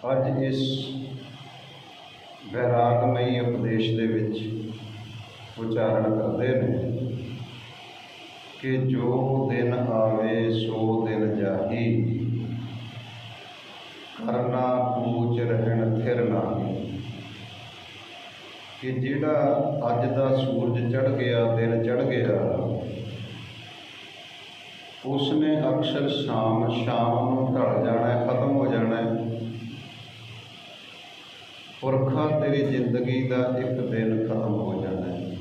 ਅੱਜ ਇਸ ਵੈਰਾਗਮਈ ਉਪਦੇਸ਼ ਦੇ ਵਿੱਚ ਉਚਾਰਨ ਕਰਦੇ ਨੇ ਕਿ ਜੋ ਦਿਨ ਆਵੇ, ਸੋ ਦਿਨ ਜਾਹੀ। ਕਰਨਾ ਕੂਚ ਰਹਿਣ, ਥਿਰ ਨਾਹੀ। ਕਿ ਜਿਹੜਾ ਅੱਜ ਦਾ ਸੂਰਜ ਚੜ ਗਿਆ, ਦਿਨ ਚੜ ਗਿਆ, ਉਸਨੇ ਅਕਸਰ ਸ਼ਾਮ ਸ਼ਾਮ ਨੂੰ ਢਲ ਜਾਣਾ, ਖਤਮ ਹੋ ਜਾਣਾ। ਪੁਰਖਾ ਤੇਰੀ ਜ਼ਿੰਦਗੀ ਦਾ ਇੱਕ ਦਿਨ ਖਤਮ ਹੋ ਜਾਣਾ ਹੈ।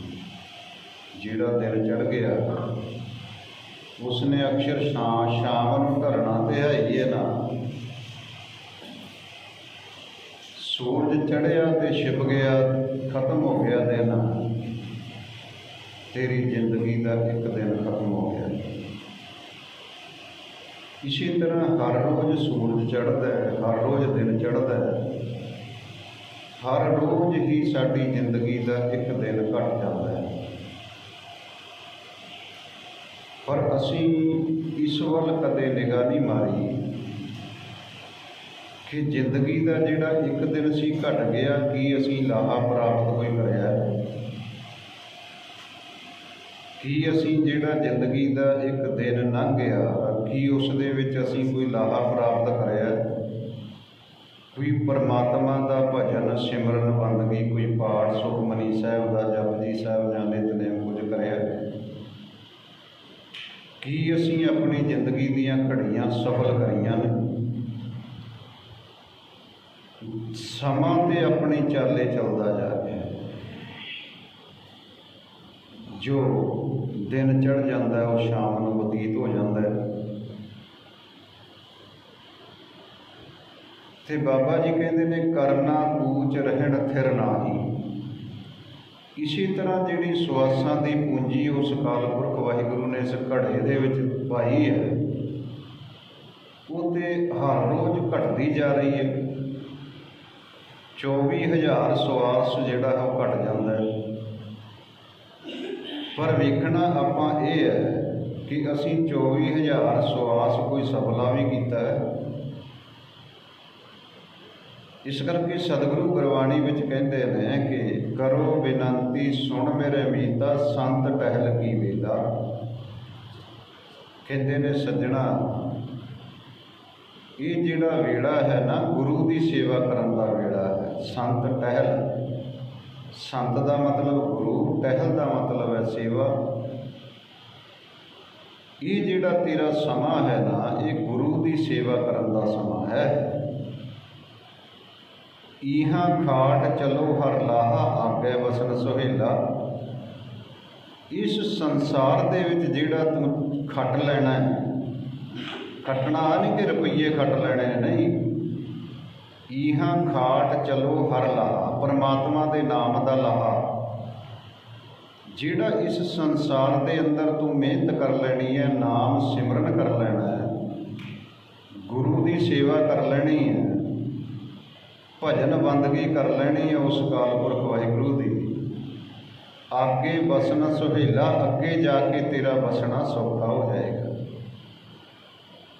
ਜਿਹੜਾ ਦਿਨ ਚੜ ਗਿਆ, ਉਸਨੇ ਅਕਸਰ ਸ਼ਾਮ ਸ਼ਾਮ ਨੂੰ ਢਲਣਾ ਤੇ ਹੈ ਹੀ ਹੈ ਨਾ। ਸੂਰਜ ਚੜਿਆ ਤੇ ਛਿਪ ਗਿਆ, ਖਤਮ ਹੋ ਗਿਆ ਦਿਨ। ਤੇਰੀ ਜ਼ਿੰਦਗੀ ਦਾ ਇੱਕ ਦਿਨ ਖਤਮ ਹੋ ਗਿਆ। ਇਸੇ ਤਰ੍ਹਾਂ ਹਰ ਰੋਜ਼ ਸੂਰਜ ਚੜ੍ਹਦਾ ਹੈ, ਹਰ ਰੋਜ਼ ਦਿਨ ਚੜ੍ਹਦਾ ਹੈ। ਹਰ ਰੋਜ਼ ਹੀ ਸਾਡੀ ਜ਼ਿੰਦਗੀ ਦਾ ਇੱਕ ਦਿਨ ਘਟ ਜਾਂਦਾ ਹੈ। ਪਰ ਅਸੀਂ ਇਸ ਵੱਲ ਕਦੇ ਨਿਗਾਹ ਨਹੀਂ ਮਾਰੀ ਕਿ ਜ਼ਿੰਦਗੀ ਦਾ ਜਿਹੜਾ ਇੱਕ ਦਿਨ ਸੀ ਘਟ ਗਿਆ, ਕੀ ਅਸੀਂ ਲਾਹਾ ਪ੍ਰਾਪਤ ਹੋਈ ਕਰਿਆ ਕੀ ਅਸੀਂ ਜਿਹੜਾ ਜ਼ਿੰਦਗੀ ਦਾ ਇੱਕ ਦਿਨ ਲੰਘ ਗਿਆ, ਕੀ ਉਸ ਦੇ ਵਿੱਚ ਅਸੀਂ ਕੋਈ ਲਾਹਾ ਪ੍ਰਾਪਤ ਕਰਿਆ ਕੋਈ ਪਰਮਾਤਮਾ ਦਾ ਭਜਨ ਸਿਮਰਨ ਬੰਦਗੀ ਕੋਈ ਪਾਠ ਸੁਖਮਨੀ ਸਾਹਿਬ ਦਾ ਜਪਜੀ ਸਾਹਿਬ ਜਾਂ ਨਿਤਨੇਮ ਕੁਝ ਕਰਿਆ ਕੀ ਅਸੀਂ ਆਪਣੀ ਜ਼ਿੰਦਗੀ ਦੀਆਂ ਘੜੀਆਂ ਸਫਲ ਕਰੀਆਂ ਨੇ? ਸਮਾਂ ਤੇ ਆਪਣੇ ਚਾਲੇ ਚੱਲਦਾ ਜਾ ਰਿਹਾ ਜੋ ਦਿਨ ਚੜ ਜਾਂਦਾ ਉਹ ਸ਼ਾਮ ਨੂੰ ਬਤੀਤ ਹੋ ਜਾਂਦਾ ਤੇ ਬਾਬਾ ਜੀ ਕਹਿੰਦੇ ਨੇ, ਕਰਨਾ ਕੂਚ ਰਹਿਣ ਥਿਰ ਨਾਹੀ। ਇਸੇ ਤਰ੍ਹਾਂ ਜਿਹੜੀ ਸਵਾਸਾਂ ਦੀ ਪੂੰਜੀ ਉਸ ਕਾਲ ਪੁਰਖ ਵਾਹਿਗੁਰੂ ਨੇ ਇਸ ਘੜੇ ਦੇ ਵਿੱਚ ਪਾਈ ਹੈ, ਉਹ ਤੇ ਹਰ ਰੋਜ਼ ਘਟਦੀ ਜਾ ਰਹੀ ਹੈ। 24000 ਸਵਾਸ ਜਿਹੜਾ ਹੈ ਉਹ ਘਟ ਜਾਂਦਾ ਹੈ। ਪਰ ਵੇਖਣਾ ਆਪਾਂ ਇਹ ਹੈ ਕਿ ਅਸੀਂ 24000 ਸਵਾਸ ਕੋਈ ਸਫਲਾ ਵੀ ਕੀਤਾ ਹੈ। ਇਸ ਕਰਕੇ ਸਤਿਗੁਰੂ ਗੁਰਬਾਣੀ ਵਿੱਚ ਕਹਿੰਦੇ ਨੇ ਕਿ ਕਰੋ ਬੇਨੰਤੀ, ਸੁਣ ਮੇਰੇ ਮੀਤਾ, ਸੰਤ ਟਹਿਲ ਕੀ ਵੇਲਾ। ਕਹਿੰਦੇ ਨੇ ਸੱਜਣਾ, ਇਹ ਜਿਹੜਾ ਵੇਲਾ ਹੈ ਨਾ, ਗੁਰੂ ਦੀ ਸੇਵਾ ਕਰਨ ਦਾ ਵੇਲਾ ਹੈ, ਸੰਤ ਟਹਿਲ। ਸੰਤ ਦਾ ਮਤਲਬ ਗੁਰੂ, ਟਹਿਲ ਦਾ ਮਤਲਬ ਹੈ ਸੇਵਾ। ਇਹ ਜਿਹੜਾ ਤੇਰਾ ਸਮਾਂ ਹੈ ਨਾ, ਇਹ ਗੁਰੂ ਦੀ ਸੇਵਾ ਕਰਨ ਦਾ ਸਮਾਂ ਹੈ। ਇਹਾਂ ਖਾਟ ਚਲੋ ਹਰ ਲਾਹਾ ਆਗੇ ਵਸਨ ਸੁਹੇਲਾ। ਇਸ ਸੰਸਾਰ ਦੇ ਵਿੱਚ ਜਿਹੜਾ ਤੂੰ ਖੱਟ ਲੈਣਾ ਹੈ, ਖੱਟਣਾ ਨਹੀਂ ਕਿ ਰੁਪਈਏ ਖੱਟ ਲੈਣੇ ਨਹੀਂ। ਈਹਾਂ ਖਾਟ ਚਲੋ ਹਰ ਲਾਹਾ, ਪਰਮਾਤਮਾ ਦੇ ਨਾਮ ਦਾ ਲਾਹਾ। ਜਿਹੜਾ ਇਸ ਸੰਸਾਰ ਦੇ ਅੰਦਰ ਤੂੰ ਮਿਹਨਤ ਕਰ ਲੈਣੀ ਹੈ, ਨਾਮ ਸਿਮਰਨ ਕਰ ਲੈਣਾ ਹੈ, ਗੁਰੂ ਦੀ ਸੇਵਾ ਕਰ ਲੈਣੀ ਹੈ ਭਜਨ ਬੰਦਗੀ ਕਰ ਲੈਣੀ ਹੈ ਉਸ ਕਾਲ ਪੁਰਖ ਵਾਹਿਗੁਰੂ ਦੀ। ਅੱਗੇ ਬਸਣਾ ਸੁਹੇਲਾ, ਅੱਗੇ ਜਾ ਕੇ ਤੇਰਾ ਬਸਣਾ ਸੌਖਾ ਹੋ ਜਾਏਗਾ।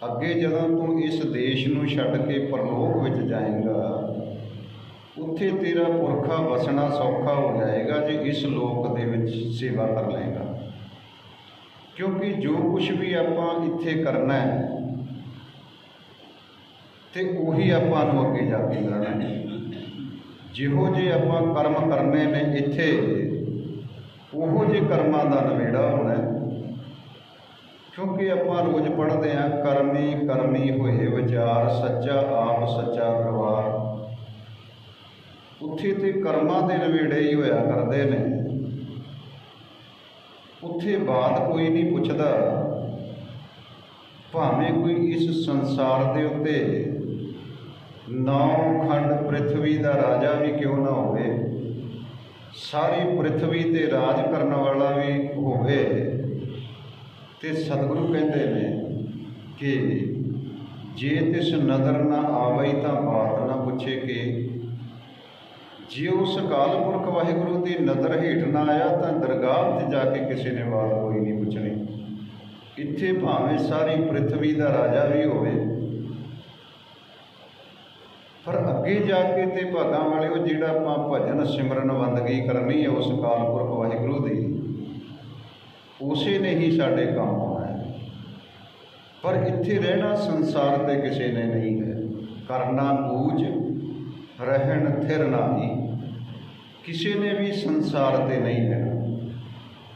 ਅੱਗੇ ਜਦੋਂ ਤੂੰ ਇਸ ਦੇਸ਼ ਨੂੰ ਛੱਡ ਕੇ ਪਰਲੋਕ ਵਿੱਚ ਜਾਏਗਾ, ਉੱਥੇ ਤੇਰਾ ਪੁਰਖਾ ਵਸਣਾ ਸੌਖਾ ਹੋ ਜਾਏਗਾ ਜੇ ਇਸ ਲੋਕ ਦੇ ਵਿੱਚ ਸੇਵਾ ਕਰ ਲਏਗਾ। ਕਿਉਂਕਿ ਜੋ ਕੁਝ ਵੀ ਆਪਾਂ ਇੱਥੇ ਕਰਨਾ ਹੈ ਤੇ ਉਹੀ ਆਪਾਂ ਨੂੰ ਅੱਗੇ ਜਾ ਕੇ ਕਰਨਾ ਜਿਹੋ ਜੇ ਆਪਾਂ ਕਰਮ ਕਰਨੇ ਨੇ ਇੱਥੇ, ਉਹੋ ਜੇ ਕਰਮਾਂ ਦਾ ਨਵੇੜਾ ਹੋਣਾ ਕਿਉਂਕਿ ਆਪਾਂ ਰੋਜ਼ ਪੜ੍ਹਦੇ ਹਾਂ, ਕਰਮੀ ਕਰਮੀ ਹੋਏ ਵਿਚਾਰ, ਸੱਚਾ ਆਪ ਸੱਚਾ ਪਰਿਵਾਰ। ਉੱਥੇ ਤੇ ਕਰਮਾਂ ਦੇ ਨਵੇੜੇ ਹੀ ਹੋਇਆ ਕਰਦੇ ਨੇ। ਉੱਥੇ ਬਾਤ ਕੋਈ ਨਹੀਂ ਪੁੱਛਦਾ। ਭਾਵੇਂ ਕੋਈ ਇਸ ਸੰਸਾਰ ਦੇ ਉੱਤੇ ਨੌ ਖੰਡ ਪ੍ਰithvi ਦਾ ਰਾਜਾ ਵੀ ਕਿਉਂ ਨਾ ਹੋਵੇ? ਸਾਰੀ ਪ੍ਰithvi ਤੇ ਰਾਜ ਕਰਨ ਵਾਲਾ ਵੀ ਹੋਵੇ। ਤੇ ਸਤਿਗੁਰੂ ਕਹਿੰਦੇ ਨੇ ਕਿ ਜੇ ਤਿਸ ਨਦਰ ਨਾ ਆਵਈ ਤਾਂ ਬਾਤ ਨਾ ਪੁੱਛੇ ਕਿ। ਜੇ ਉਸ ਅਕਾਲ ਪੁਰਖ ਵਾਹਿਗੁਰੂ ਦੀ ਨਜ਼ਰ ਹੇਠ ਨਾ ਆਇਆ ਤਾਂ ਦਰਗਾਹ ਤੇ ਜਾ ਕੇ ਕਿਸੇ ਨੇ ਬਾਤ ਕੋਈ ਨਹੀਂ ਪੁੱਛਣੀ। ਇੱਥੇ ਭਾਵੇਂ ਸਾਰੀ ਪ੍ਰithvi ਦਾ ਰਾਜਾ ਵੀ ਹੋਵੇ ਪਰ ਅੱਗੇ ਜਾ ਕੇ ਤੇ ਭਾਗਾਂ ਵਾਲਿਓ ਜਿਹੜਾ ਆਪਾਂ ਭਜਨ ਸਿਮਰਨ ਬੰਦਗੀ ਕਰਨੀ ਹੈ, ਉਸ ਅਕਾਲ ਪੁਰਖ ਵਾਹਿਗੁਰੂ ਦੀ, ਉਸੇ ਨੇ ਹੀ ਸਾਡੇ ਕੰਮ ਆਉਣਾ ਹੈ। ਪਰ ਇੱਥੇ ਰਹਿਣਾ ਸੰਸਾਰ ਤੇ ਕਿਸੇ ਨੇ ਨਹੀਂ ਹੈ। ਕਰਨਾ ਕੂਚ ਰਹਿਣ ਥਿਰ ਨਾਹੀ, ਕਿਸੇ ਨੇ ਵੀ ਸੰਸਾਰ ਤੇ ਨਹੀਂ ਹੈ।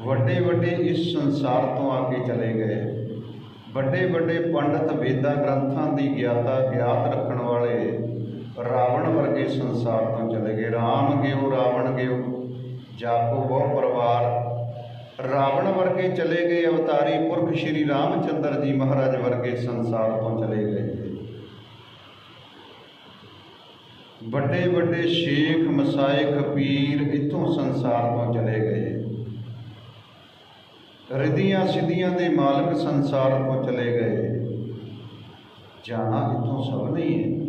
ਵੱਡੇ ਵੱਡੇ ਇਸ ਸੰਸਾਰ ਤੋਂ ਆ ਕੇ ਚਲੇ ਗਏ। ਵੱਡੇ ਵੱਡੇ ਪੰਡਤ ਵੇਦਾਂ ਗ੍ਰੰਥਾਂ ਦੀ ਗਿਆਤਾ, ਗਿਆਤ ਰੱਖਣ ਵਾਲੇ ਰਾਵਣ ਵਰਗੇ ਸੰਸਾਰ ਤੋਂ ਚਲੇ ਗਏ। ਰਾਮ ਗਿਓ, ਰਾਵਣ ਗਿਓ, ਜਾਪੋ ਬਹੁ ਪਰਿਵਾਰ। ਰਾਵਣ ਵਰਗੇ ਚਲੇ ਗਏ ਅਵਤਾਰੀ ਪੁਰਖ ਸ਼੍ਰੀ ਰਾਮਚੰਦਰ ਜੀ ਮਹਾਰਾਜ ਵਰਗੇ ਸੰਸਾਰ ਤੋਂ ਚਲੇ ਗਏ। ਵੱਡੇ ਵੱਡੇ ਸ਼ੇਖ ਮਸਾਇਕ ਪੀਰ ਇਥੋਂ ਸੰਸਾਰ ਤੋਂ ਚਲੇ ਗਏ। ਰਿਧੀਆਂ ਸਿੱਧੀਆਂ ਦੇ ਮਾਲਕ ਸੰਸਾਰ ਤੋਂ ਚਲੇ ਗਏ। ਜਾਣਾ ਇਥੋਂ ਸਭ ਨਹੀਂ ਹੈ।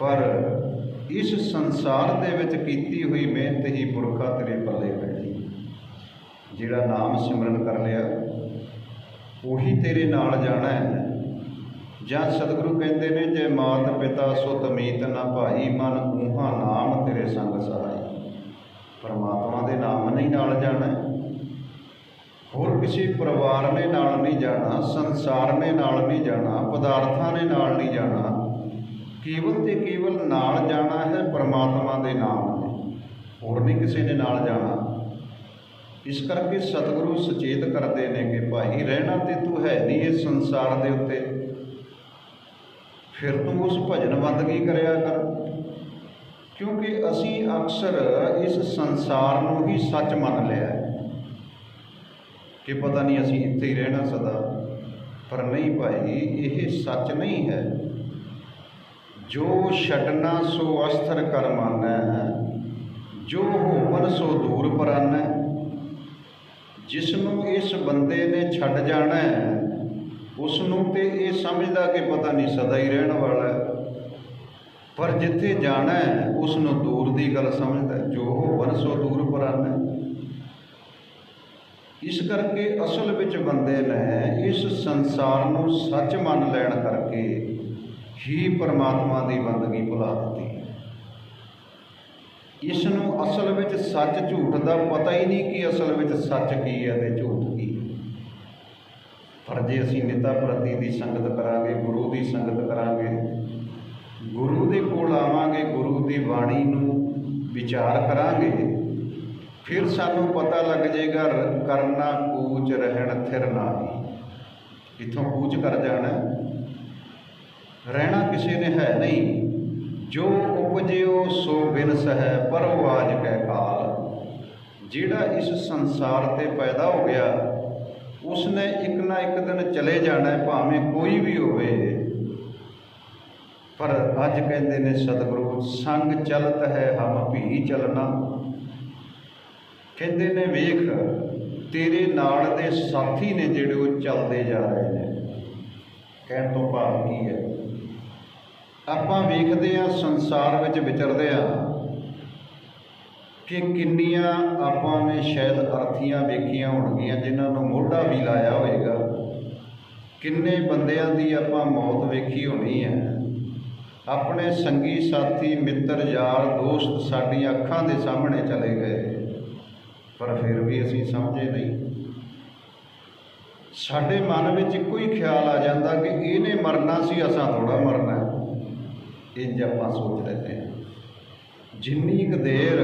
ਪਰ ਇਸ ਸੰਸਾਰ ਦੇ ਵਿੱਚ ਕੀਤੀ ਹੋਈ ਮਿਹਨਤ ਹੀ ਪੁਰਖਾ ਤੇਰੇ ਪੱਲੇ ਬੈਠੀ ਜਿਹੜਾ ਨਾਮ ਸਿਮਰਨ ਕਰ ਲਿਆ, ਉਹੀ ਤੇਰੇ ਨਾਲ ਜਾਣਾ ਹੈ। ਜਾਂ ਸਤਿਗੁਰੂ ਕਹਿੰਦੇ ਨੇ, ਜੇ ਮਾਤ ਪਿਤਾ ਸੁਤ ਮੀਤ ਨਾ ਭਾਈ, ਮਨ ਊਹਾ ਨਾਮ ਤੇਰੇ ਸੰਗ ਸਹਾਈ। ਪਰਮਾਤਮਾ ਦੇ ਨਾਮ ਨਹੀਂ ਨਾਲ ਜਾਣਾ ਹੋਰ ਕਿਸੇ ਪਰਿਵਾਰ ਨੇ ਨਾਲ ਨਹੀਂ ਜਾਣਾ, ਸੰਸਾਰ ਨੇ ਨਾਲ ਨਹੀਂ ਜਾਣਾ, ਪਦਾਰਥਾਂ ਨੇ ਨਾਲ ਨਹੀਂ ਜਾਣਾ ਕੇਵਲ ਤੇ ਕੇਵਲ ਨਾਲ ਜਾਣਾ ਹੈ ਪਰਮਾਤਮਾ ਦੇ ਨਾਮ ਨੇ ਹੋਰ ਨਹੀਂ ਕਿਸੇ ਨੇ ਨਾਲ ਜਾਣਾ। ਇਸ ਕਰਕੇ ਸਤਿਗੁਰੂ ਸੁਚੇਤ ਕਰਦੇ ਨੇ ਕਿ ਭਾਈ ਰਹਿਣਾ ਤੇ ਤੂੰ ਹੈ ਨਹੀਂ ਇਸ ਸੰਸਾਰ ਦੇ ਉੱਤੇ। ਫਿਰ ਤੂੰ ਉਸ ਭਜਨ ਬੰਦਗੀ ਕਰਿਆ ਕਰ? ਕਿਉਂਕਿ ਅਸੀਂ ਅਕਸਰ ਇਸ ਸੰਸਾਰ ਨੂੰ ਹੀ ਸੱਚ ਮੰਨ ਲਿਆ ਕਿ ਪਤਾ ਨਹੀਂ ਅਸੀਂ ਇੱਥੇ ਹੀ ਰਹਿਣਾ ਸਦਾ। ਪਰ ਨਹੀਂ ਭਾਈ, ਇਹ ਸੱਚ ਨਹੀਂ ਹੈ। ਜੋ ਛੱਡਣਾ ਸੋ ਅਸਥਰ ਕਰ ਮਾਨੈ ਜੋ ਹੋਵਨ ਸੋ ਦੂਰ ਪਰਾਨੈ। ਜਿਸ ਨੂੰ ਇਸ ਬੰਦੇ ਨੇ ਛੱਡ ਜਾਣਾ ਹੈ ਉਸ ਨੂੰ ਤੇ ਇਹ ਸਮਝਦਾ ਕਿ ਪਤਾ ਨਹੀਂ ਸਦਾ ਹੀ ਰਹਿਣ ਵਾਲਾ ਹੈ। ਪਰ ਜਿੱਥੇ ਜਾਣਾ ਹੈ ਉਸ ਨੂੰ ਦੂਰ ਦੀ ਗੱਲ ਸਮਝਦਾ ਜੋ ਹੋਵਨ ਸੋ ਦੂਰ ਪਰਾਨੈ। ਇਸ ਕਰਕੇ ਅਸਲ ਵਿੱਚ ਬੰਦੇ ਨੇ ਇਸ ਸੰਸਾਰ ਨੂੰ ਸੱਚ ਮੰਨ ਲੈਣ ਕਰਕੇ ਹੀ ਪਰਮਾਤਮਾ ਦੀ ਬੰਦਗੀ ਭੁਲਾ ਦਿੱਤੀ। ਇਸ ਨੂੰ ਅਸਲ ਵਿੱਚ ਸੱਚ ਝੂਠ ਦਾ ਪਤਾ ਹੀ ਨਹੀਂ ਕਿ ਅਸਲ ਵਿੱਚ ਸੱਚ ਕੀ ਹੈ ਤੇ ਝੂਠ ਕੀ। ਹੈ ਪਰ ਜੇ ਅਸੀਂ ਨਿਤਾ ਪ੍ਰਤੀ ਦੀ ਸੰਗਤ ਕਰਾਂਗੇ, ਗੁਰੂ ਦੀ ਸੰਗਤ ਕਰਾਂਗੇ, ਗੁਰੂ ਦੇ ਕੋਲ ਆਵਾਂਗੇ, ਗੁਰੂ ਦੀ ਬਾਣੀ ਨੂੰ ਵਿਚਾਰ ਕਰਾਂਗੇ, ਫਿਰ ਸਾਨੂੰ ਪਤਾ ਲੱਗ ਜਾਏਗਾ ਕਰਨਾ, ਕੂਚ, ਰਹਿਣ ਥਿਰ ਨਾਹੀ ਇਥੋਂ ਕੂਚ ਕਰ ਜਾਣਾ। ਰਹਿਣਾ ਕਿਸੇ ਨੇ ਹੈ ਨਹੀਂ। ਜੋ ਉਪਜਿਓ ਸੋ ਬਿਨ ਸਹਿ, ਪਰੋ ਆਜ ਕੈ ਕਾਲ। ਜਿਹੜਾ ਇਸ ਸੰਸਾਰ ਤੇ ਪੈਦਾ ਹੋ ਗਿਆ, ਉਸਨੇ ਇੱਕ ਨਾ ਇੱਕ ਦਿਨ ਚਲੇ ਜਾਣਾ ਭਾਵੇਂ ਕੋਈ ਵੀ ਹੋਵੇ। ਪਰ ਅੱਜ ਕਹਿੰਦੇ ਨੇ, ਸਤਿਗੁਰੂ, ਸੰਗ ਚਲਤ ਹੈ, ਹਮ ਵੀ ਚਲਣਾ। ਕਹਿੰਦੇ ਨੇ, ਵੇਖ, ਤੇਰੇ ਨਾਲ ਦੇ ਸਾਥੀ ਨੇ ਜਿਹੜੇ ਉਹ ਚੱਲਦੇ ਜਾ ਰਹੇ ਨੇ। ਕਹਿਣ ਤੋਂ ਭਾਵ ਕੀ ਹੈ? ਆਪਾਂ ਵੇਖਦੇ ਆ ਸੰਸਾਰ ਵਿੱਚ ਵਿਚਰਦੇ ਆ ਕਿ ਕਿੰਨੀਆਂ ਆਪਾਂ ਨੇ ਸ਼ਾਇਦ ਅਰਥੀਆਂ ਵੇਖੀਆਂ ਹੋਣਗੀਆਂ, ਜਿਨ੍ਹਾਂ ਨੂੰ ਮੋਢਾ ਵੀ ਲਾਇਆ ਹੋਵੇਗਾ। ਕਿੰਨੇ ਬੰਦਿਆਂ ਦੀ ਆਪਾਂ ਮੌਤ ਵੇਖੀ ਹੋਣੀ ਹੈ। ਆਪਣੇ ਸੰਗੀ ਸਾਥੀ, ਮਿੱਤਰ, ਯਾਰ, ਦੋਸਤ ਸਾਡੀਆਂ ਅੱਖਾਂ ਦੇ ਸਾਹਮਣੇ ਚਲੇ ਗਏ, ਪਰ ਫਿਰ ਵੀ ਅਸੀਂ ਸਮਝੇ ਨਹੀਂ। ਸਾਡੇ ਮਨ ਵਿੱਚ ਇੱਕੋ ਹੀ ਖਿਆਲ ਆ ਜਾਂਦਾ ਕਿ ਇਹਨੇ ਮਰਨਾ ਸੀ, ਅਸਾਂ ਥੋੜਾ ਮਰਨਾ। ਇੰਜ ਆਪਾਂ ਸੋਚ ਲੈਂਦੇ ਹਾਂ। ਜਿੰਨੀ ਕੁ ਦੇਰ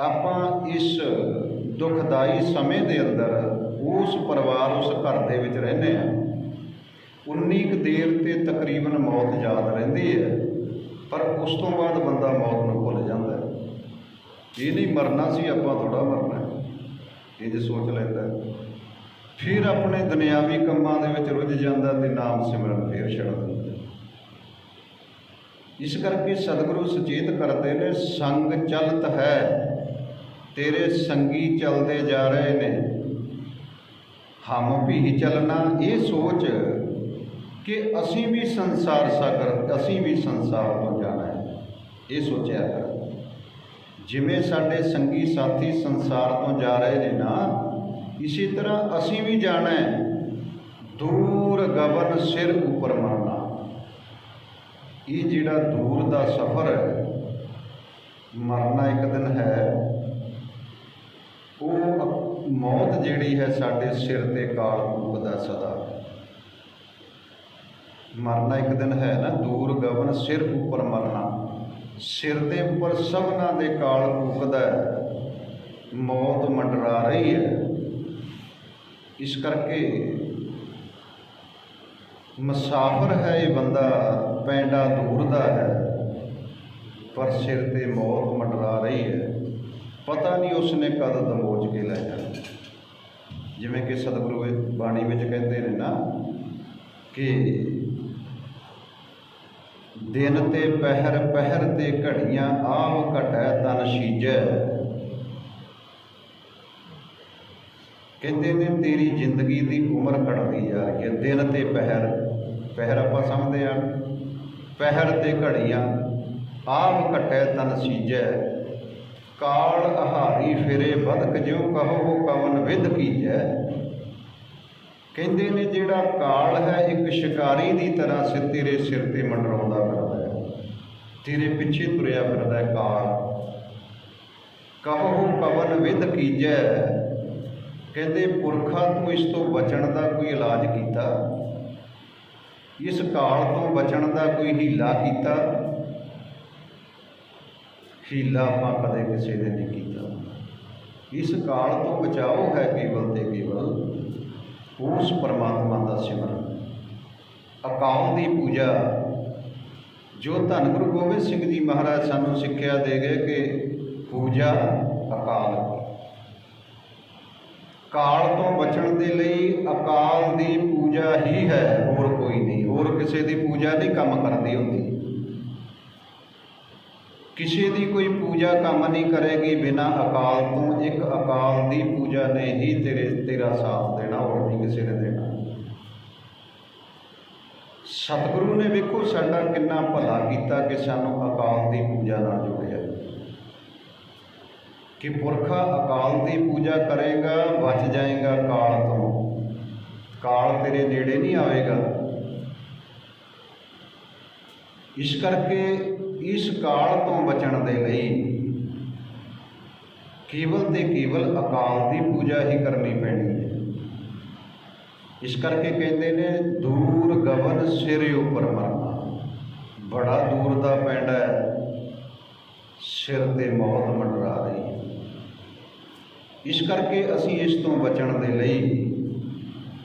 ਆਪਾਂ ਇਸ ਦੁਖਦਾਈ ਸਮੇਂ ਦੇ ਅੰਦਰ ਉਸ ਪਰਿਵਾਰ, ਉਸ ਘਰ ਦੇ ਵਿੱਚ ਰਹਿੰਦੇ ਹਾਂ, ਉਨੀ ਕੁ ਦੇਰ ਤੇ ਤਕਰੀਬਨ ਮੌਤ ਯਾਦ ਰਹਿੰਦੀ ਹੈ, ਪਰ ਉਸ ਤੋਂ ਬਾਅਦ ਬੰਦਾ ਮੌਤ ਨੂੰ ਭੁੱਲ ਜਾਂਦਾ ਹੈ। ਇਹ ਨਹੀਂ ਮਰਨਾ ਸੀ, ਆਪਾਂ ਥੋੜਾ ਮਰਨਾ ਹੈ। ਇਹ ਜੇ ਸੋਚ ਲੈਂਦਾ ਫਿਰ ਆਪਣੇ ਦੁਨਿਆਵੀ ਕੰਮਾਂ ਦੇ ਵਿੱਚ ਰੁੱਝ ਜਾਂਦਾ ਤੇ ਨਾਮ ਸਿਮਰਨ ਫੇਰ ਛੱਡ ਦਿੰਦਾ ਇਸ ਕਰਕੇ ਸਤਿਗੁਰੂ ਸੁਚੇਤ ਕਰਦੇ ਨੇ, ਸੰਗ ਚਲਤ ਹੈ, ਤੇਰੇ ਸੰਗੀ ਚਲਦੇ ਜਾ ਰਹੇ ਨੇ। ਹਮ ਵੀ ਚੱਲਣਾ, ਇਹ ਸੋਚ ਕਿ ਅਸੀਂ ਵੀ ਸੰਸਾਰ ਸਾਗਰ, ਅਸੀਂ ਵੀ ਸੰਸਾਰ ਤੋਂ ਜਾਣਾ ਹੈ। ਇਹ ਸੋਚਿਆ ਕਰ। ਜਿਵੇਂ ਸਾਡੇ ਸੰਗੀ ਸਾਥੀ ਸੰਸਾਰ ਤੋਂ ਜਾ ਰਹੇ ਨੇ ਨਾ, ਇਸੇ ਤਰ੍ਹਾਂ ਅਸੀਂ ਵੀ ਜਾਣਾ ਹੈ। ਦੂਰ ਗਗਨ ਸਿਰ ਉੱਪਰ ਮਰਨਾ। ਇਹ ਜਿਹੜਾ ਦੂਰ ਦਾ ਸਫ਼ਰ ਹੈ, ਮਰਨਾ ਇੱਕ ਦਿਨ ਹੈ, ਉਹ ਮੌਤ ਜਿਹੜੀ ਹੈ ਸਾਡੇ ਸਿਰ ਤੇ ਕਾਲ ਕੂਕਦਾ ਸਦਾ। ਮਰਨਾ ਇੱਕ ਦਿਨ ਹੈ ਨਾ, ਦੂਰ ਗਗਨ ਸਿਰ ਉੱਪਰ ਮਰਨਾ। ਸਿਰ ਦੇ ਉੱਪਰ ਸਭਨਾ ਦੇ ਕਾਲ ਕੂਕਦਾ ਮੌਤ ਮੰਡਰਾ ਰਹੀ ਹੈ। ਇਸ ਕਰਕੇ ਮੁਸਾਫਰ ਹੈ ਇਹ ਬੰਦਾ ਪੈਂਡਾ ਦੂਰ ਦਾ ਹੈ, ਪਰ ਸਿਰ ਤੇ ਮੌਤ ਮੰਡਰਾ ਰਹੀ ਹੈ। ਪਤਾ ਨਹੀਂ ਉਸਨੇ ਕਦ ਦਮੋਚ ਕੇ ਲੈ ਜਾਣਾ। ਜਿਵੇਂ ਕਿ ਸਤਿਗੁਰੂ ਇਹ ਬਾਣੀ ਵਿੱਚ ਕਹਿੰਦੇ ਨੇ ਨਾ ਕਿ ਦਿਨ ਤੇ ਪਹਿਰ ਪਹਿਰ ਤੇ ਘੜੀਆਂ ਆਵ ਘਟੈ ਤਨ ਸੀਜੈ ਕਹਿੰਦੇ ਨੇ ਤੇਰੀ ਜ਼ਿੰਦਗੀ ਦੀ ਉਮਰ ਘਟਦੀ ਜਾ ਰਹੀ ਹੈ। ਦਿਨ ਤੇ ਪਹਿਰ ਪਹਿਰ ਆਪਾਂ ਸਮਝਦੇ ਆ ਪਹਿਰ ਤੇ ਘੜੀਆਂ, ਆਮ ਘਟੈ ਤਨ ਸੀਜੈ। ਕਾਲ ਆਹਾਰੀ ਫਿਰੇ ਬਦਕ ਜਿਉ ਕਹੋ ਕਵਨ ਵਿਦ ਕੀਜੈ। ਕਹਿੰਦੇ ਨੇ, ਜਿਹੜਾ ਕਾਲ ਹੈ, ਇੱਕ ਸ਼ਿਕਾਰੀ ਦੀ ਤਰ੍ਹਾਂ ਸਿਰ ਤੇਰੇ ਸਿਰ ਤੇ ਮੰਡਰਾਉਂਦਾ ਫਿਰਦਾ ਹੈ। ਤੇਰੇ ਪਿੱਛੇ ਤੁਰਿਆ ਫਿਰਦਾ ਹੈ ਕਾਲ। ਕਹੋ ਕਵਨ ਵਿਦ ਕੀਜੈ। ਕਹਿੰਦੇ, ਪੁਰਖਾ ਤੂੰ ਇਸ ਤੋਂ ਬਚਣ ਦਾ ਕੋਈ ਇਲਾਜ ਕੀਤਾ? ਇਸ ਕਾਲ ਤੋਂ ਬਚਣ ਦਾ ਕੋਈ ਹੀਲਾ ਕੀਤਾ? ਹੀਲਾ ਆਪਾਂ ਕਦੇ ਕਿਸੇ ਨੇ ਨਹੀਂ ਕੀਤਾ। ਇਸ ਕਾਲ ਤੋਂ ਬਚਾਓ ਹੈ ਕੇਵਲ ਤੇ ਕੇਵਲ ਉਸ ਪਰਮਾਤਮਾ ਦਾ ਸਿਮਰਨ। ਅਕਾਲ ਦੀ ਪੂਜਾ। ਜੋ ਧੰਨ ਗੁਰੂ ਗੋਬਿੰਦ ਸਿੰਘ ਜੀ ਮਹਾਰਾਜ ਸਾਨੂੰ ਸਿੱਖਿਆ ਦੇ ਗਏ ਕਿ ਪੂਜਾ ਅਕਾਲ। ਕਾਲ ਤੋਂ ਬਚਣ ਦੇ ਲਈ ਅਕਾਲ ਦੀ ਪੂਜਾ ਹੀ ਹੈ, ਹੋਰ ਕੋਈ ਨਹੀਂ। ਹੋਰ ਕਿਸੇ ਦੀ ਪੂਜਾ ਨਹੀਂ, ਕੰਮ ਕਰਦੀ ਹੁੰਦੀ। ਕਿਸੇ ਦੀ ਕੋਈ ਪੂਜਾ ਕੰਮ ਨਹੀਂ ਕਰੇਗੀ ਬਿਨਾ ਅਕਾਲ ਤੋਂ। ਇੱਕ ਅਕਾਲ ਦੀ ਪੂਜਾ ਨੇ ਹੀ ਤੇਰੇ, ਤੇਰਾ ਸਾਥ ਦੇਣਾ, ਹੋਰ ਨਹੀਂ ਕਿਸੇ ਨੇ ਦੇਣਾ। ਸਤਿਗੁਰੂ ਨੇ ਵੇਖੋ ਸਾਡਾ ਕਿੰਨਾ ਭਲਾ ਕੀਤਾ ਕਿ ਸਾਨੂੰ ਅਕਾਲ ਦੀ ਪੂਜਾ ਨਾਲ ਜੋੜਿਆ। ਕਿ ਪੁਰਖਾ ਅਕਾਲ ਦੀ ਪੂਜਾ ਕਰੇਗਾ, ਬਚ ਜਾਏਗਾ ਕਾਲ ਤੋਂ। ਕਾਲ ਤੇਰੇ ਨੇੜੇ ਨਹੀਂ ਆਵੇਗਾ। ਇਸ ਕਰਕੇ ਇਸ ਕਾਲ ਤੋਂ ਬਚਣ ਦੇ ਲਈ ਕੇਵਲ ਤੇ ਕੇਵਲ ਅਕਾਲ ਦੀ ਪੂਜਾ ਹੀ ਕਰਨੀ ਪੈਣੀ ਹੈ। ਇਸ ਕਰਕੇ ਕਹਿੰਦੇ ਨੇ, ਦੂਰ ਗਵਨ ਸਿਰ ਉੱਪਰ ਮਰਨਾ। ਬੜਾ ਦੂਰ ਦਾ ਪਿੰਡ ਹੈ। ਸਿਰ ਤੇ ਮੌਤ ਮੰਡਰਾ ਰਹੀ ਇਸ ਕਰਕੇ ਅਸੀਂ ਇਸ ਤੋਂ ਬਚਣ ਦੇ ਲਈ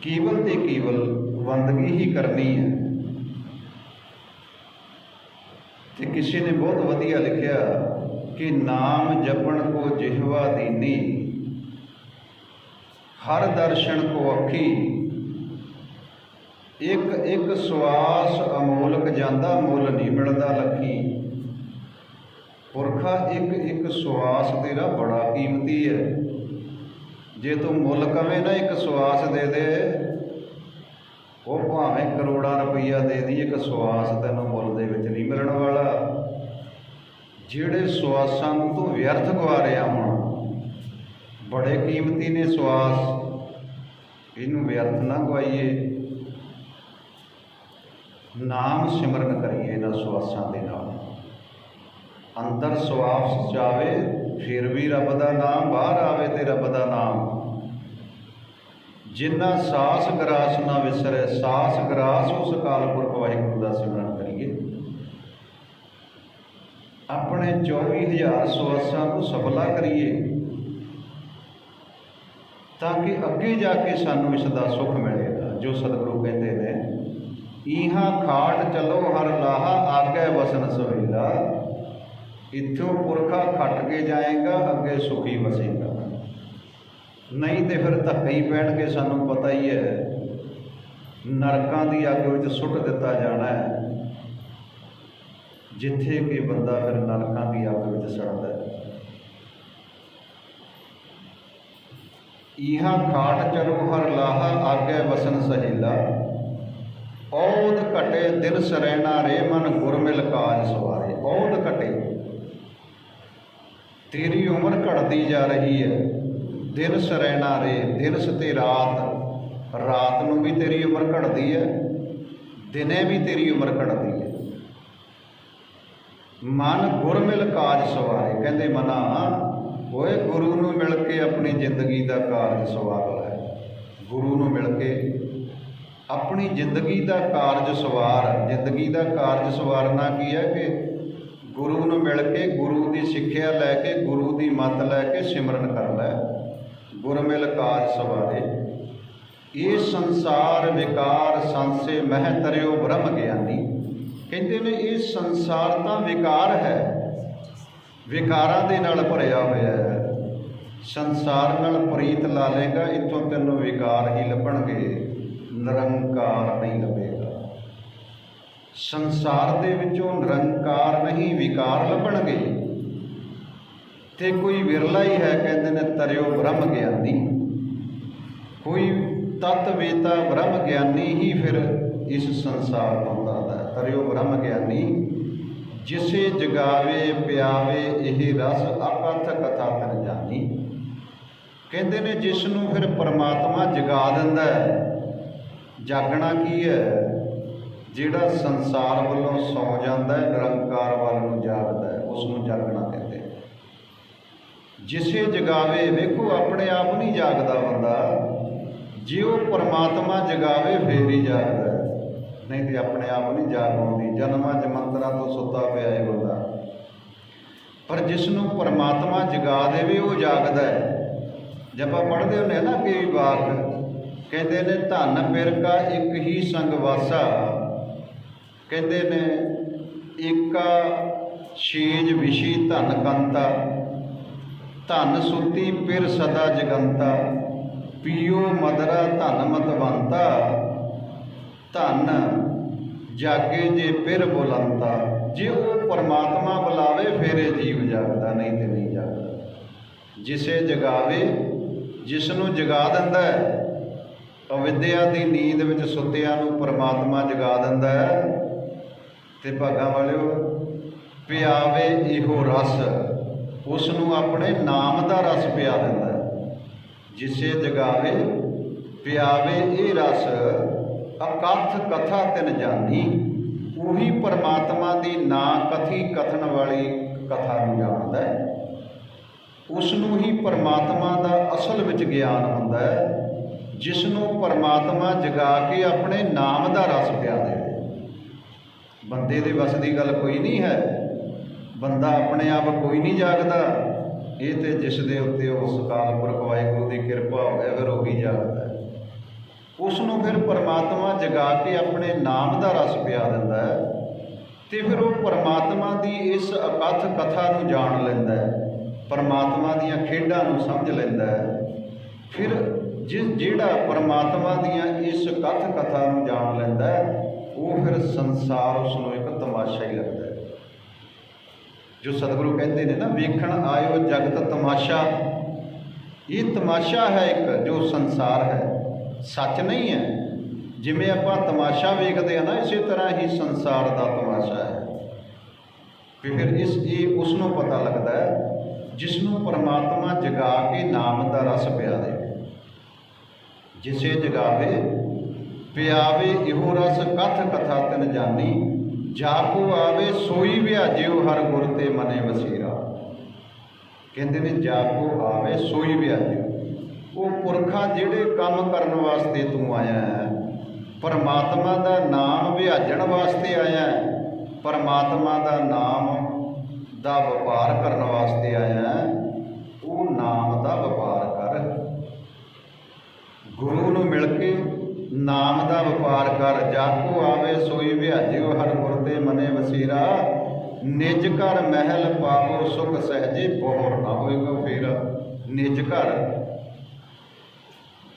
ਕੇਵਲ ਤੇ ਕੇਵਲ ਬੰਦਗੀ ਹੀ ਕਰਨੀ ਹੈ। ਤੇ ਕਿਸੇ ਨੇ ਬਹੁਤ ਵਧੀਆ ਲਿਖਿਆ ਕਿ ਨਾਮ ਜਪਣ ਕੋ ਜਿਹਵਾ ਦੀਨੀ, ਹਰ ਦਰਸ਼ਨ ਕੋ ਅੱਖੀ, ਇੱਕ ਇੱਕ ਸਵਾਸ ਅਮੋਲਕ ਜਾਂਦਾ, ਮੁੱਲ ਨਹੀਂ ਮਿਲਦਾ ਲੱਖੀ। ਪੁਰਖਾ ਇੱਕ ਇੱਕ ਸਵਾਸ ਤੇਰਾ ਬੜਾ ਕੀਮਤੀ ਹੈ। ਜੇ ਤੂੰ ਮੁੱਲ ਕਵੇਂ ਨਾ ਇੱਕ ਸਵਾਸ ਦੇ ਦੇ, ਉਹ ਭਾਵੇਂ ਕਰੋੜਾਂ ਰੁਪਈਆ ਦੇ ਦੀ, ਇੱਕ ਸਵਾਸ ਤੈਨੂੰ ਮੁੱਲ ਦੇ ਵਿੱਚ ਨਹੀਂ ਮਿਲਣ ਵਾਲਾ। ਜਿਹੜੇ ਸਵਾਸਾਂ ਨੂੰ ਤੂੰ ਵਿਅਰਥ ਗਵਾ ਰਿਹਾ ਹੁਣ, ਬੜੇ ਕੀਮਤੀ ਨੇ ਸਵਾਸ। ਇਹਨੂੰ ਵਿਅਰਥ ਨਾ ਗਵਾਈਏ। ਨਾਮ ਸਿਮਰਨ ਕਰੀਏ ਇਹਨਾਂ ਸਵਾਸਾਂ ਦੇ ਨਾਲ। ਅੰਦਰ ਸਵਾਸ ਜਾਵੇ ਫਿਰ ਵੀ ਰੱਬ ਦਾ ਨਾਮ, ਬਾਹਰ ਆਵੇ ਤੇ ਰੱਬ ਦਾ ਨਾਮ। ਜਿੰਨਾ ਸਾਸ ਗਰਾਸ ਨਾ ਵਿਸਰੇ, ਸਾਸ ਗਰਾਸ ਉਸ ਕਾਲ ਪੁਰਖ ਵਾਹਿਗੁਰੂ ਦਾ ਸਿਮਰਨ ਕਰੀਏ। ਆਪਣੇ 24000 ਸਵਾਸਾਂ ਨੂੰ ਸਫਲਾ ਕਰੀਏ, ਤਾਂ ਕਿ ਅੱਗੇ ਜਾ ਕੇ ਸਾਨੂੰ ਇਸ ਦਾ ਸੁੱਖ ਮਿਲੇਗਾ, ਜੋ ਸਤਿਗੁਰੂ ਕਹਿੰਦੇ ਨੇ ਇਹਾਂ ਖਾਟ ਚਲੋ, ਹਰ ਲਾਹਾ ਆਗੇ ਵਸਨ ਸਵੇਲਾ। ਇੱਥੋਂ ਪੁਰਖਾ ਖੱਟ ਕੇ ਜਾਏਗਾ, ਅੱਗੇ ਸੁਖੀ ਵਸੇਗਾ। ਨਹੀਂ ਤੇ ਫਿਰ ਧੱਕੇ ਹੀ ਪੈਣਗੇ, ਸਾਨੂੰ ਪਤਾ ਹੀ ਹੈ। ਨਰਕਾਂ ਦੀ ਅੱਗ ਵਿੱਚ ਸੁੱਟ ਦਿੱਤਾ ਜਾਣਾ ਹੈ। ਜਿੱਥੇ ਕਿ ਬੰਦਾ ਫਿਰ ਨਰਕਾਂ ਦੀ ਅੱਗ ਵਿੱਚ ਸੜਦਾ ਹੈ। ਇਹਾਂ ਖਾਟ ਚਲੋ ਹਰ ਲਾਹਾ, ਆਗੇ ਵਸਨ ਸਹੀਲਾ। ਔਦ ਘਟੇ ਦਿਨ ਸਰੈਣਾ ਰੇ ਮਨ ਗੁਰਮਿਲ ਕਾਜ ਸਵਾਰੇ। ਔਦ ਘਟੇ ਤੇਰੀ ਉਮਰ ਘਟਦੀ ਜਾ ਰਹੀ ਹੈ। ਦਿਨ ਸਰੈਣਾ ਰੇ, ਦਿਨ ਸਤੇ ਰਾਤ। ਰਾਤ ਨੂੰ ਵੀ ਤੇਰੀ ਉਮਰ ਘਟਦੀ ਹੈ, ਦਿਨੇ ਵੀ ਤੇਰੀ ਉਮਰ ਘਟਦੀ ਹੈ। ਮਨ ਗੁਰ ਮਿਲ ਕਾਜ ਸਵਾਰੇ, ਕਹਿੰਦੇ ਮਨਾ, ਓਏ ਗੁਰੂ ਨੂੰ ਮਿਲ ਕੇ ਆਪਣੀ ਜ਼ਿੰਦਗੀ ਦਾ ਕਾਰਜ ਸਵਾਰ ਲੈ। ਗੁਰੂ ਨੂੰ ਮਿਲ ਕੇ ਆਪਣੀ ਜ਼ਿੰਦਗੀ ਦਾ ਕਾਰਜ ਸਵਾਰ, ਜ਼ਿੰਦਗੀ ਦਾ ਕਾਰਜ ਸਵਾਰਨਾ ਕੀ ਹੈ ਕਿ ਗੁਰੂ ਨੂੰ ਮਿਲ ਕੇ ਗੁਰੂ ਦੀ ਸਿੱਖਿਆ ਲੈ ਕੇ, ਗੁਰੂ ਦੀ ਮੱਤ ਲੈ ਕੇ ਸਿਮਰਨ ਕਰ ਲੈ। ਗੁਰ ਮਿਲ ਕਾਜ ਸਵਾਰੇ। ਇਹ ਸੰਸਾਰ ਵਿਕਾਰ ਸੰਸੇ ਮਹਿ ਤਰਿਓ ਬ੍ਰਹਮ ਗਿਆਨੀ। ਕਹਿੰਦੇ ਨੇ ਇਹ ਸੰਸਾਰ ਤਾਂ ਵਿਕਾਰ ਹੈ। ਵਿਕਾਰਾਂ ਦੇ ਨਾਲ ਭਰਿਆ ਹੋਇਆ ਹੈ। ਸੰਸਾਰ ਨਾਲ ਪ੍ਰੀਤ ਲਾ ਲੇਗਾ, ਇੱਥੋਂ ਤੈਨੂੰ ਵਿਕਾਰ ਹੀ ਲੱਭਣਗੇ। ਨਿਰੰਕਾਰ ਨਹੀਂ ਲੱਭੇਗਾ। ਸੰਸਾਰ ਦੇ ਵਿੱਚੋਂ ਨਿਰੰਕਾਰ ਨਹੀਂ, ਵਿਕਾਰ ਲੱਭਣਗੇ। ਤੇ ਕੋਈ ਵਿਰਲਾ ਹੀ ਹੈ, ਕਹਿੰਦੇ ਨੇ, ਤਰਿਓ ਬ੍ਰਹਮ ਗਿਆਨੀ। ਕੋਈ ਤਤ ਵੇਤਾ ਬ੍ਰਹਮ ਗਿਆਨੀ ਹੀ ਫਿਰ ਇਸ ਸੰਸਾਰ ਤੋਂ ਦਾਦਾ ਤਰਿਓ ਬ੍ਰਹਮ ਗਿਆਨੀ, ਜਿਸੇ ਜਗਾਵੇ, ਪਿਆਵੇ, ਇਹ ਰਸ ਅਕਥ ਕਥਾ ਤਨ ਜਾਣੀ ਕਹਿੰਦੇ ਨੇ, ਜਿਸ ਨੂੰ ਫਿਰ ਪਰਮਾਤਮਾ ਜਗਾ ਦਿੰਦਾ ਜਾਗਣਾ ਕੀ ਹੈ? ਜਿਹੜਾ ਸੰਸਾਰ ਵੱਲੋਂ ਸੌ ਜਾਂਦਾ ਹੈ, ਨਿਰੰਕਾਰ ਵੱਲ ਨੂੰ ਜਾਗਦਾ ਹੈ ਉਸ ਨੂੰ ਜਾਗਣਾ ਕਹਿੰਦੇ ਨੇ। ਜਿਸੇ ਜਗਾਵੇ, ਵੇਖੋ, ਆਪਣੇ ਆਪ ਨਹੀਂ ਜਾਗਦਾ ਬੰਦਾ। ਜੇ ਉਹ ਪਰਮਾਤਮਾ ਜਗਾਵੇ, ਫੇਰ ਹੀ ਜਾਗਦਾ ਨਹੀਂ ਤੇ ਆਪਣੇ ਆਪ ਨਹੀਂ ਜਾਗ ਆਉਂਦੀ। ਜਨਮਾਂ ਜਮੰਤਰਾਂ ਤੋਂ ਸੁੱਤਾ ਪਿਆ ਹੈ ਬੰਦਾ। ਪਰ ਜਿਸ ਨੂੰ ਪਰਮਾਤਮਾ ਜਗਾ ਦੇਵੇ, ਉਹ ਜਾਗਦਾ ਹੈ। ਜਦ ਆਪਾਂ ਪੜ੍ਹਦੇ ਹੁੰਦੇ ਆ ਨਾ ਕਿ ਵਾਕ ਕਹਿੰਦੇ ਨੇ, ਧਨ, ਪਿਰਕਾ, ਇੱਕ ਹੀ ਸੰਗ ਵਾਸਾ। ਕਹਿੰਦੇ ਨੇ, ਏਕਾ ਛੇਜ ਵਿਸ਼ੀ ਧਨ ਕੰਤਾ, ਧਨ ਸੁਤੀ ਪਿਰ ਸਦਾ ਜਗੰਤਾ, ਪੀਓ ਮਦਰਾ ਧਨ ਮਤਵੰਤਾ, ਧਨ ਜਾਗੇ ਜੇ ਪਿਰ ਬੁਲੰਤਾ। ਜੇ ਉਹ ਪਰਮਾਤਮਾ ਬੁਲਾਵੇ, ਫੇਰੇ ਜੀਵ ਜਾਗਦਾ, ਨਹੀਂ ਤੇ ਨਹੀਂ ਜਾਗਦਾ। ਜਿਸੇ ਜਗਾਵੇ ਜਿਸ ਨੂੰ ਜਗਾ ਦਿੰਦਾ ਹੈ, ਅਵਿਦਿਆ ਦੀ ਨੀਂਦ ਵਿੱਚ ਸੁੱਤਿਆਂ ਨੂੰ ਪਰਮਾਤਮਾ ਜਗਾ ਦਿੰਦਾ ਹੈ। ਤੇ ਭਾਗਾਂ ਵਾਲਿਓ ਪਿਆਵੇ ਇਹੋ ਰਸ ਉਸ ਨੂੰ ਆਪਣੇ ਨਾਮ ਦਾ ਰਸ ਪਿਆ ਦਿੰਦਾ ਹੈ। ਜਿਸੇ ਜਗਾਵੇ ਪਿਆਵੇ ਇਹ ਰਸ, ਅਕਥ ਕਥਾ ਤਿਨ ਜਾਣੀ ਉਹੀ ਪਰਮਾਤਮਾ ਦੀ ਨਾ ਕਥੀ ਕਥਨ ਵਾਲੀ ਕਥਾ ਨੂੰ ਜਾਣਦਾ ਹੈ। ਉਸ ਨੂੰ ਹੀ ਪਰਮਾਤਮਾ ਦਾ ਅਸਲ ਵਿੱਚ ਗਿਆਨ ਹੁੰਦਾ ਹੈ ਜਿਸ ਨੂੰ ਪਰਮਾਤਮਾ ਜਗਾ ਕੇ ਆਪਣੇ ਨਾਮ ਦਾ ਰਸ ਪਿਆ ਦੇਵੇ। ਬੰਦੇ ਦੇ ਵੱਸ ਦੀ ਗੱਲ ਕੋਈ ਨਹੀਂ ਹੈ। ਬੰਦਾ ਆਪਣੇ ਆਪ ਕੋਈ ਨਹੀਂ ਜਾਗਦਾ। ਇਹ ਤੇ ਜਿਸ ਦੇ ਉੱਤੇ ਉਸ ਅਕਾਲ ਪੁਰਖ ਵਾਹਿਗੁਰੂ ਦੀ ਕਿਰਪਾ ਹੋਵੇ ਫਿਰ ਵੀ ਜਾਗਦਾ ਉਸ ਨੂੰ ਫਿਰ ਪਰਮਾਤਮਾ ਜਗਾ ਕੇ ਆਪਣੇ ਨਾਮ ਦਾ ਰਸ ਪਿਆ ਦਿੰਦਾ ਹੈ ਤੇ ਫਿਰ ਉਹ ਪਰਮਾਤਮਾ ਦੀ ਇਸ ਅਕਥ ਕਥਾ ਨੂੰ ਜਾਣ ਲੈਂਦਾ ਹੈ। ਪਰਮਾਤਮਾ ਦੀਆਂ ਖੇਡਾਂ ਨੂੰ ਸਮਝ ਲੈਂਦਾ ਹੈ। ਫਿਰ ਜਿਸ ਜਿਹੜਾ ਪਰਮਾਤਮਾ ਦੀਆਂ ਇਸ ਕਥ ਕਥਾ ਨੂੰ ਜਾਣ ਲੈਂਦਾ ਹੈ ਉਹ ਫਿਰ ਸੰਸਾਰ ਉਸ ਨੂੰ ਇੱਕ ਤਮਾਸ਼ਾ ਹੀ ਲੱਗਦਾ ਹੈ। ਜੋ ਸਤਿਗੁਰੂ ਕਹਿੰਦੇ ਨੇ ਨਾ, ਵੇਖਣ ਆਇਓ ਜਗਤ ਤਮਾਸ਼ਾ। ਇਹ ਤਮਾਸ਼ਾ ਹੈ ਇੱਕ ਜੋ ਸੰਸਾਰ ਹੈ। ਸੱਚ ਨਹੀਂ ਹੈ। ਜਿਵੇਂ ਆਪਾਂ ਤਮਾਸ਼ਾ ਵੇਖਦੇ ਆ ਨਾ, ਇਸੇ ਤਰ੍ਹਾਂ ਹੀ ਸੰਸਾਰ ਦਾ ਤਮਾਸ਼ਾ ਹੈ। ਫਿਰ ਇਸ, ਇਹ ਉਸ ਨੂੰ ਪਤਾ ਲੱਗਦਾ ਹੈ, ਜਿਸ ਨੂੰ ਪਰਮਾਤਮਾ ਜਗਾ ਕੇ ਨਾਮ ਦਾ ਰਸ ਪਿਆ ਦੇ ਜਿਸੇ ਜਗਾਵੇ ਪਿਆਵੇ ਇਹੋ ਰਸ ਕਥ ਕਥਾ ਤਨ ਜਾਣੀ ਜਾ ਕੋ ਆਵੇ ਸੋਈ ਵਿਆਜਿਓ ਹਰ ਗੁਰ ਤੇ ਮਨੇ ਵਸੀਰਾ। ਕਹਿੰਦੇ ਨੇ ਜਾ ਕੋ ਆਵੇ ਸੋਈ ਵਿਆਜਿਓ ਉਹ ਪੁਰਖਾ ਜਿਹੜੇ ਕੰਮ ਕਰਨ ਵਾਸਤੇ ਤੂੰ ਆਇਆ ਹੈ, ਪਰਮਾਤਮਾ ਦਾ ਨਾਮ ਵਿਆਜਣ ਵਾਸਤੇ ਆਇਆ ਹੈ, ਪਰਮਾਤਮਾ ਦਾ ਨਾਮ ਦਾ ਵਪਾਰ ਕਰਨ ਵਾਸਤੇ ਆਇਆ ਹੈ ਉਹ ਨਾਮ ਦਾ ਵਪਾਰ ਕਰ ਗੁਰੂ ਨੂੰ ਮਿਲ ਕੇ ਨਾਮ ਕਰ, ਜਾਕੋ ਆਵੇ ਸੋਈ ਵਿਆਜਿਓ ਹਰ ਗੁਰ ਤੇ ਮਨੇ ਵਸੀਰਾ। ਨਿਜ ਘਰ ਮਹਿਲ ਪਾਵੋ ਸੁਖ ਸਹਜੇ, ਬੋਹਰ ਨਾ ਹੋਏਗਾ ਫੇਰ ਨਿਜ ਘਰ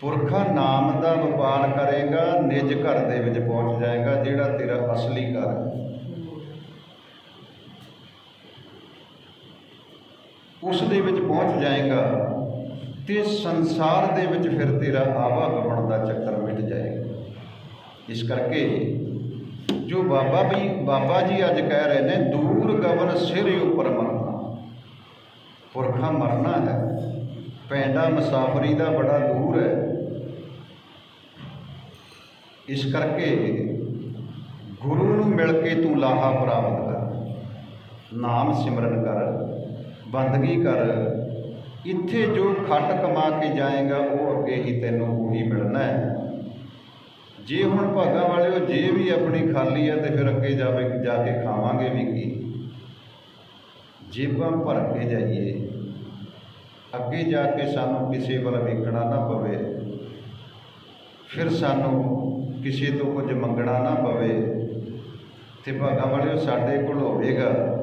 ਪੁਰਖਾ ਨਾਮ ਦਾ ਵਪਾਰ ਕਰੇਗਾ, ਨਿਜ ਘਰ ਦੇ ਵਿੱਚ ਪਹੁੰਚ ਜਾਏਗਾ, ਜਿਹੜਾ ਤੇਰਾ ਅਸਲੀ ਘਰ ਹੈ। ਉਸ ਦੇ ਵਿੱਚ ਪਹੁੰਚ ਜਾਏਗਾ ਤੇ ਸੰਸਾਰ ਦੇ ਵਿੱਚ ਫਿਰ ਤੇਰਾ ਆਵਾ ਆਵਾਗਮਨ ਦਾ ਚੱਕਰ ਮਿਟ ਜਾਏਗਾ। ਇਸ ਕਰਕੇ ਜੋ ਬਾਬਾ ਵੀ, ਬਾਬਾ ਜੀ ਅੱਜ ਕਹਿ ਰਹੇ ਨੇ, ਦੂਰ ਗਵਨ ਸਿਰ ਉੱਪਰ ਮਰਨਾ। ਪੁਰਖਾ ਮਰਨਾ ਹੈ। ਪੈਂਡਾ ਮੁਸਾਫਰੀ ਦਾ ਬੜਾ ਦੂਰ ਹੈ। ਇਸ ਕਰਕੇ ਗੁਰੂ ਨੂੰ ਮਿਲ ਕੇ ਤੂੰ ਲਾਹਾ ਪ੍ਰਾਪਤ ਕਰ। ਨਾਮ ਸਿਮਰਨ ਕਰ। ਬੰਦਗੀ ਕਰ। ਇੱਥੇ ਜੋ ਖੱਟ ਕਮਾ ਕੇ ਜਾਏਗਾ, ਉਹ ਅੱਗੇ ਹੀ ਤੈਨੂੰ ਉਹੀ ਮਿਲਣਾ ਹੈ। ਜੇ ਹੁਣ ਭਾਗਾਂ ਵਾਲਿਓ ਜੇ ਵੀ ਆਪਣੀ ਖਾਲੀ ਆ ਤੇ ਫਿਰ ਅੱਗੇ ਜਾਵੇ, ਜਾ ਕੇ ਖਾਵਾਂਗੇ ਵੀ ਕੀ? ਜੇਬਾਂ ਭਰ ਕੇ ਜਾਈਏ। ਅੱਗੇ ਜਾ ਕੇ ਸਾਨੂੰ ਕਿਸੇ ਵੱਲ ਵੇਖਣਾ ਨਾ ਪਵੇ। ਫਿਰ ਸਾਨੂੰ ਕਿਸੇ ਤੋਂ ਕੁਝ ਮੰਗਣਾ ਨਾ ਪਵੇ। ਤੇ ਭਾਗਾਂ ਵਾਲਿਓ, ਸਾਡੇ ਕੋਲ ਹੋਵੇਗਾ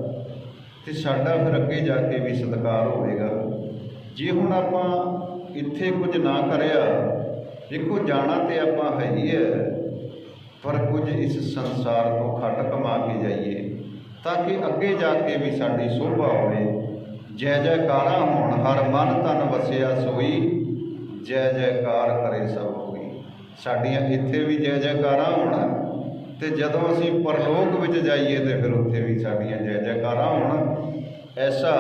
ਤੇ ਸਾਡਾ ਫਿਰ ਅੱਗੇ ਜਾ ਕੇ ਵੀ ਸਤਿਕਾਰ ਹੋਵੇਗਾ। ਜੇ ਹੁਣ ਆਪਾਂ ਇੱਥੇ ਕੁਝ ਨਾ ਕਰਿਆ ਦੇਖੋ ਜਾਣਾ ਤੇ ਆਪਾਂ ਹੈ ਹੀ ਹੈ, ਪਰ ਕੁਝ ਇਸ ਸੰਸਾਰ ਤੋਂ ਖੱਟ ਕਮਾ ਕੇ ਜਾਈਏ, ਤਾਂ ਕਿ ਅੱਗੇ ਜਾ ਕੇ ਵੀ ਸਾਡੀ ਸੋਭਾ ਹੋਵੇ। ਜੈ ਜੈਕਾਰਾਂ ਹੋਣ, ਹਰ ਮਨ ਤਨ ਵਸਿਆ ਸੋਈ, ਜੈ ਜੈਕਾਰ ਕਰੇ ਸਭ ਕੋਈ। ਸਾਡੀਆਂ ਇੱਥੇ ਵੀ ਜੈ ਜੈਕਾਰਾਂ ਹੋਣ, ਤੇ ਜਦੋਂ ਅਸੀਂ ਪਰਲੋਕ ਵਿੱਚ ਜਾਈਏ, ਤੇ ਫਿਰ ਉੱਥੇ ਵੀ ਸਾਡੀਆਂ ਜੈ ਜੈਕਾਰਾਂ ਹੋਣ। ਐਸਾ